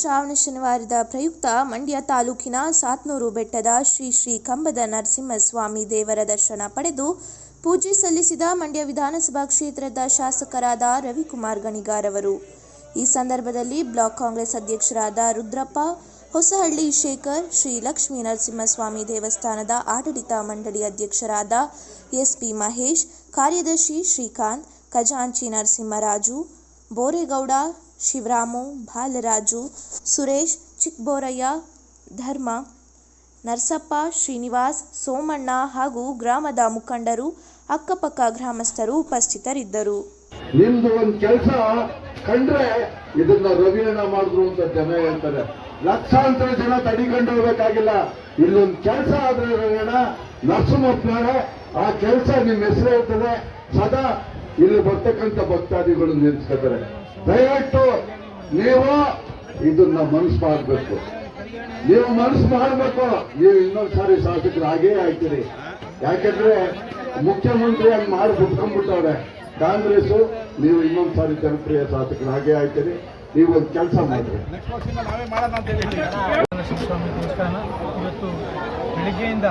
ಶ್ರಾವಣ ಶನಿವಾರದ ಪ್ರಯುಕ್ತ ಮಂಡ್ಯ ತಾಲೂಕಿನ ಸಾತ್ನೂರು ಬೆಟ್ಟದ ಶ್ರೀ ಶ್ರೀ ಕಂಬದ ನರಸಿಂಹಸ್ವಾಮಿ ದೇವರ ದರ್ಶನ ಪಡೆದು ಪೂಜೆ ಸಲ್ಲಿಸಿದ ಮಂಡ್ಯ ವಿಧಾನಸಭಾ ಕ್ಷೇತ್ರದ ಶಾಸಕರಾದ ರವಿಕುಮಾರ್ ಗಣಿಗಾರ್ ಅವರು. ಈ ಸಂದರ್ಭದಲ್ಲಿ ಬ್ಲಾಕ್ ಕಾಂಗ್ರೆಸ್ ಅಧ್ಯಕ್ಷರಾದ ರುದ್ರಪ್ಪ, ಹೊಸಹಳ್ಳಿ ಶೇಖರ್, ಶ್ರೀ ಲಕ್ಷ್ಮೀ ನರಸಿಂಹಸ್ವಾಮಿ ದೇವಸ್ಥಾನದ ಆಡಳಿತ ಮಂಡಳಿ ಅಧ್ಯಕ್ಷರಾದ ಎಸ್ಪಿ ಮಹೇಶ್, ಕಾರ್ಯದರ್ಶಿ ಶ್ರೀಕಾಂತ್, ಖಜಾಂಚಿ ನರಸಿಂಹರಾಜು, ಬೋರೇಗೌಡ ಶಿವರಾಮು, ಬಾಲರಾಜು, ಸುರೇಶ್, ಚಿಕ್ಕಬೋರಯ್ಯ, ಧರ್ಮ, ನರಸಪ್ಪ, ಶ್ರೀನಿವಾಸ್, ಸೋಮಣ್ಣ ಹಾಗೂ ಗ್ರಾಮದ ಮುಖಂಡರು, ಅಕ್ಕಪಕ್ಕ ಗ್ರಾಮಸ್ಥರು ಉಪಸ್ಥಿತರಿದ್ದರು. ನಿಮ್ದು ಒಂದು ಕೆಲಸ ಕಂಡ್ರೆ ಇದನ್ನ ರವಿಯಣ್ಣ ಮಾಡಿದ್ರು ಅಂತ ಜನ ಹೇಳ್ತಾರೆ. ಲಕ್ಷಾಂತರ ಜನ ತಡಿಕೊಂಡು ಹೋಗ್ಬೇಕಾಗಿಲ್ಲ. ಇಲ್ಲೊಂದು ಕೆಲಸ ಆದ್ರೆ ರವಿಯಣ್ಣ ನರಸಿಂಹಪ್ಪನವರೇ, ಆ ಕೆಲಸ ನಿಮ್ಮ ಹೆಸರು ಇರ್ತದೆ. ಸದಾ ಇಲ್ಲಿ ಬರ್ತಕ್ಕಂಥ ಭಕ್ತಾದಿಗಳು ನಿಲ್ಸ್ಕೊತಾರೆ ದಯವಿಟ್ಟು ನೀವು ಇದನ್ನ ಮನಸ್ಸು ಮಾಡಬೇಕು. ನೀವು ಮನಸ್ಸು ಮಾಡಬೇಕು. ನೀವು ಇನ್ನೊಂದು ಸಾರಿ ಶಾಸಕರು ಹಾಗೇ ಆಯ್ತೀರಿ. ಯಾಕಂದ್ರೆ ಮುಖ್ಯಮಂತ್ರಿ ಹಂಗ್ ಮಾಡಿ ಬಿಟ್ಕೊಂಡ್ಬಿಟ್ಟವ್ರೆ ಕಾಂಗ್ರೆಸ್ ನೀವು ಇನ್ನೊಂದು ಸಾರಿ ಜನಪ್ರಿಯ ಶಾಸಕರು ಹಾಗೆ ಆಯ್ತೀರಿ. ನೀವು ಒಂದು ಕೆಲಸ ಮಾಡ್ರಿ. ಸ್ವಾಮಿ ದೇವಸ್ಥಾನ ಇವತ್ತು ಬೆಳಿಗ್ಗೆಯಿಂದ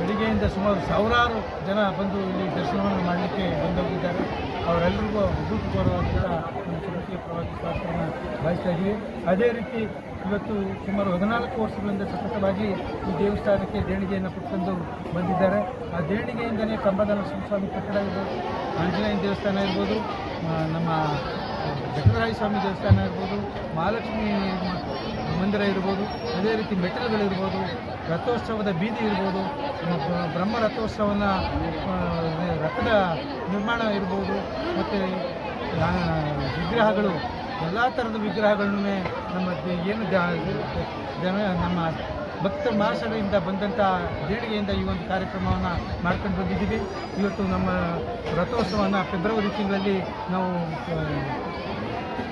ಬೆಳಿಗ್ಗೆಯಿಂದ ಸುಮಾರು ಸಾವಿರಾರು ಜನ ಬಂದು ಇಲ್ಲಿ ದರ್ಶನವನ್ನು ಮಾಡಲಿಕ್ಕೆ ಬಂದೋಗಿದ್ದಾರೆ ಅವರೆಲ್ಲರಿಗೂ ಅಭೂತಪೂರ್ವವಾದ ಶುಭಕ್ಕೆ ಪ್ರವಾಸಿ ಸ್ವಾಗತವನ್ನು ಭಾವಿಸ್ತಾ ಇದ್ದೀವಿ ಅದೇ ರೀತಿ ಇವತ್ತು ಸುಮಾರು ಹದಿನಾಲ್ಕು ವರ್ಷಗಳಿಂದ ಸತತವಾಗಿ ಈ ದೇವಸ್ಥಾನಕ್ಕೆ ದೇಣಿಗೆಯನ್ನು ಕೊಟ್ಕೊಂಡು ಬಂದಿದ್ದಾರೆ. ಆ ದೇಣಿಗೆಯಿಂದಲೇ ಕಂಬದ ನರಸಿಂಹಸ್ವಾಮಿ ಕಟ್ಟಡ ಇರ್ಬೋದು ಆಂಜನೇಯ ದೇವಸ್ಥಾನ ಇರ್ಬೋದು ನಮ್ಮ ಬೆಟ್ಟರಾಯ ಸ್ವಾಮಿ ದೇವಸ್ಥಾನ ಇರ್ಬೋದು, ಮಹಾಲಕ್ಷ್ಮಿ ಮಂದಿರ ಇರ್ಬೋದು, ಅದೇ ರೀತಿ ಮೆಟ್ಟಿಲುಗಳಿರ್ಬೋದು, ರಥೋತ್ಸವದ ಬೀದಿ ಇರ್ಬೋದು ಬ್ರಹ್ಮ ರಥೋತ್ಸವನ ರಥದ ನಿರ್ಮಾಣ ಇರ್ಬೋದು, ಮತ್ತು ವಿಗ್ರಹಗಳು, ಎಲ್ಲ ಥರದ ವಿಗ್ರಹಗಳನ್ನೇ ನಮ್ಮ ಏನು ಜನ ನಮ್ಮ ಭಕ್ತ ಮಹಾಸಭೆಯಿಂದ ಬಂದಂಥ ದೇಣಿಗೆಯಿಂದ ಈ ಒಂದು ಕಾರ್ಯಕ್ರಮವನ್ನು ಮಾಡ್ಕೊಂಡು ಬಂದಿದ್ದೀವಿ. ಇವತ್ತು ನಮ್ಮ ರಥೋತ್ಸವನ ಫೆಬ್ರವರಿ ತಿಂಗಳಲ್ಲಿ ನಾವು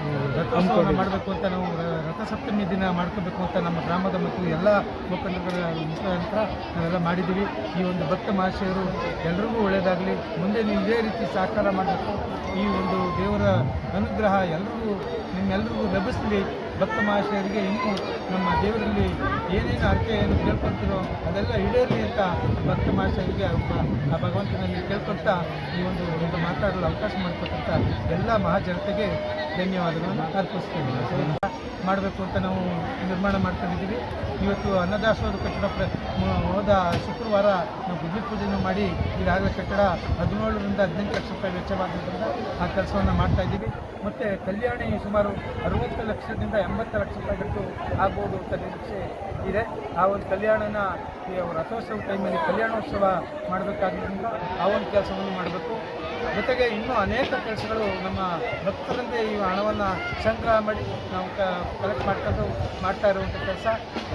ಆ, ರಥೋತ್ಸವನ ಮಾಡಬೇಕು ಅಂತ ನಾವು ರಥಸಪ್ತಮಿ ದಿನ ಮಾಡ್ಕೋಬೇಕು ಅಂತ ನಮ್ಮ ಗ್ರಾಮದ ಮತ್ತು ಎಲ್ಲ ಮುಖಂಡರುಗಳ ಮುಖಾಂತರ ನಾವೆಲ್ಲ ಮಾಡಿದ್ದೀವಿ. ಈ ಒಂದು ಭಕ್ತ ಮಹಾಶಯರು ಎಲ್ರಿಗೂ ಒಳ್ಳೆಯದಾಗಲಿ ಮುಂದೆ ನೀವು ಇದೇ ರೀತಿ ಸಹಕಾರ ಮಾಡಬೇಕು. ಈ ಒಂದು ದೇವರ ಅನುಗ್ರಹ ಎಲ್ಲರಿಗೂ ನಿಮ್ಮೆಲ್ಲರಿಗೂ ಲಭಿಸಲಿ. ಭಕ್ತ ಮಹಾಶಯರಿಗೆ ಇನ್ನೂ ನಮ್ಮ ದೇವರಲ್ಲಿ ಏನೇನು ಅರ್ಥ ಏನು ಕೇಳ್ಕೊಳ್ತೀರೋ ಅದೆಲ್ಲ ಈಡೇರಲಿ ಅಂತ ಭಕ್ತ ಮಹಾಶಯರಿಗೆ ಆ ಭಗವಂತನಲ್ಲಿ ಕೇಳ್ಕೊಳ್ತಾ ಈ ಒಂದು ಒಂದು ಮಾತಾಡಲು ಅವಕಾಶ ಮಾಡಿಕೊಟ್ಟಂಥ ಎಲ್ಲ ಮಹಾಜನತೆಗೆ ಧನ್ಯವಾದಗಳನ್ನು ಅರ್ಪಿಸ್ತೀನಿ. ಮಾಡಬೇಕು ಅಂತ ನಾವು ನಿರ್ಮಾಣ ಮಾಡ್ಕೊಂಡಿದ್ದೀವಿ. ಇವತ್ತು ಅನ್ನದಾಸೋಹ ಕಟ್ಟಡ ಪ್ರ ಹೋದ ಶುಕ್ರವಾರ ನಾವು ಗುಡ್ಲಿ ಪೂಜೆಯನ್ನು ಮಾಡಿ ಈಗಾಗಲೇ ಕಟ್ಟಡ ಹದಿನೇಳರಿಂದ ಹದಿನೆಂಟು ಲಕ್ಷ ರೂಪಾಯಿ ವೆಚ್ಚವಾದ್ದರಿಂದ ಆ ಕೆಲಸವನ್ನು ಮಾಡ್ತಾ ಇದ್ದೀವಿ. ಮತ್ತು ಕಲ್ಯಾಣಿ ಸುಮಾರು ಅರವತ್ತು ಲಕ್ಷದಿಂದ ಎಂಬತ್ತು ಲಕ್ಷ ರೂಪಾಯಿ ಆಗ್ಬೋದು ಅಂತ ನಿರೀಕ್ಷೆ ಇದೆ. ಆ ಒಂದು ಕಲ್ಯಾಣನ ಈ ರಥೋತ್ಸವ ಟೈಮಲ್ಲಿ ಕಲ್ಯಾಣೋತ್ಸವ ಮಾಡಬೇಕಾದ್ರಿಂದ ಆ ಒಂದು ಕೆಲಸವನ್ನು ಮಾಡಬೇಕು. ಜೊತೆಗೆ ಇನ್ನೂ ಅನೇಕ ಕೆಲಸಗಳು ನಮ್ಮ ಭಕ್ತರಂತೆ ಈ ಹಣವನ್ನು ಸಂಗ್ರಹ ಮಾಡಿ ನಾವು ಕಲೆಕ್ಟ್ ಮಾಡ್ಕೊಂಡು ಮಾಡ್ತಾ ಇರುವಂಥ ಕೆಲಸ.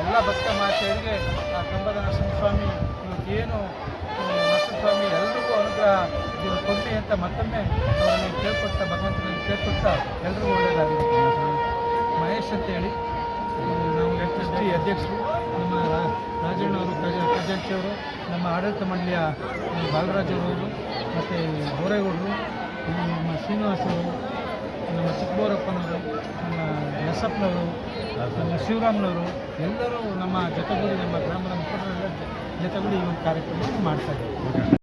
ಎಲ್ಲ ಭಕ್ತ ಮಹಾಶಯರಿಗೆ ಕಂಬದ ನರಸಿಂಹಸ್ವಾಮಿ ಏನು ನರಸಿಂಹಸ್ವಾಮಿ ಎಲ್ರಿಗೂ ಅನುಗ್ರಹ ಕೊಡಲಿ ಅಂತ ಮತ್ತೊಮ್ಮೆ ಅವರನ್ನು ಕೇಳ್ಕೊಡ್ತಾ ಭಗವಂತನಲ್ಲಿ ಕೇಳ್ಕೊಡ್ತಾ ಎಲ್ರಿಗೂ ಒಳ್ಳೆಯದಾಗಲಿ. ಮಹೇಶ್ ಅಂತ ಹೇಳಿ ನಾವು ಎಸ್ ಎಸ್ ಟಿ ಅಧ್ಯಕ್ಷರು, ನಮ್ಮ ರಾಜಣ್ಣ ಅವರು ಅಧ್ಯಕ್ಷರು ನಮ್ಮ ಆಡಳಿತ ಮಂಡಳಿಯ ನಮ್ಮ ಬಾಲರಾಜ್ ಅವರು ಮತ್ತು ಬೋರೇಗೌಡರು ನಮ್ಮ ಶ್ರೀನಿವಾಸ್ ಅವರು, ನಮ್ಮ ಚಿಕ್ಕಬೋರಪ್ಪನವರು ನಮ್ಮ ನಸಪ್ಪನವರು ನಮ್ಮ ಶಿವರಾಮ್ನವರು, ಎಲ್ಲರೂ ನಮ್ಮ ಜೊತೆಗೂಡಿ ನಮ್ಮ ಗ್ರಾಮದ ಮುಖಂಡರೆಲ್ಲ ಜೊತೆಗೂಡಿ ಈ ಒಂದು ಕಾರ್ಯಕ್ರಮವನ್ನು ಮಾಡ್ತಾ ಇದ್ದೀವಿ